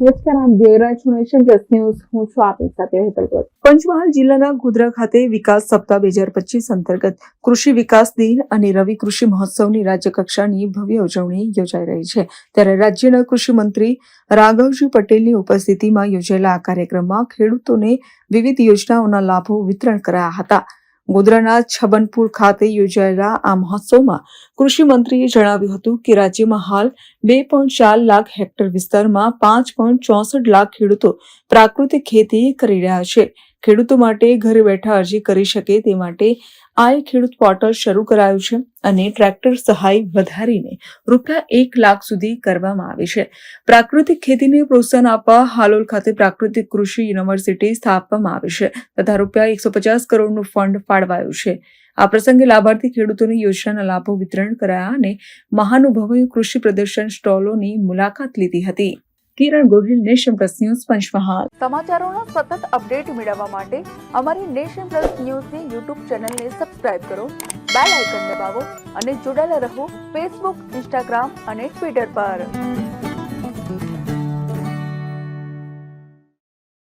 નમસ્કાર પંચમહાલ જિલ્લાના ગોધરા ખાતે વિકાસ સપ્તાહ બે હજાર પચીસ અંતર્ગત કૃષિ વિકાસ દિન અને રવિ કૃષિ મહોત્સવની રાજ્યકક્ષાની ભવ્ય ઉજવણી યોજાઈ રહી છે. ત્યારે રાજ્યના કૃષિ મંત્રી રાઘવજી પટેલની ઉપસ્થિતિમાં યોજાયેલા આ કાર્યક્રમમાં ખેડૂતોને વિવિધ યોજનાઓના લાભો વિતરણ કરાયા હતા. ગોધરાના છબનપુર ખાતે યોજાયેલા આ મહોત્સવમાં કૃષિ મંત્રીએ જણાવ્યું હતું કે રાજ્યમાં હાલ બે પોઈન્ટ ચાર લાખ હેક્ટર વિસ્તારમાં પાંચ પોઈન્ટ ચોસઠ લાખ ખેડૂતો પ્રાકૃતિક ખેતી કરી રહ્યા છે. ખેડૂતો માટે ઘરે બેઠા અરજી કરી શકે તે માટે આઈ ખેડૂત પોર્ટલ શરૂ કરાયું છે અને ટ્રેક્ટર સહાય વધારીને રૂપિયા એક લાખ સુધી કરવામાં આવી છે. પ્રાકૃતિક ખેતીને પ્રોત્સાહન આપવા હાલોલ ખાતે પ્રાકૃતિક કૃષિ યુનિવર્સિટી સ્થાપવામાં આવી છે તથા રૂપિયા એકસો પચાસ કરોડનું ફંડ ફાળવાયું છે. આ પ્રસંગે લાભાર્થી ખેડૂતોને યોજનાના લાભો વિતરણ કરાયા અને મહાનુભાવોએ કૃષિ પ્રદર્શન સ્ટોલોની મુલાકાત લીધી હતી. Kiran Gohil, nation plus news, Panchmahal. સમાચારોનો સતત અપડેટ મેળવવા માટે અમારી નેશન પ્લસ ન્યૂઝની યુટ્યુબ ચેનલને સબસ્ક્રાઇબ કરો, બેલ આઇકન દબાવો અને જોડાયેલા રહો ફેસબુક, ઇન્સ્ટાગ્રામ અને ટ્વિટર પર.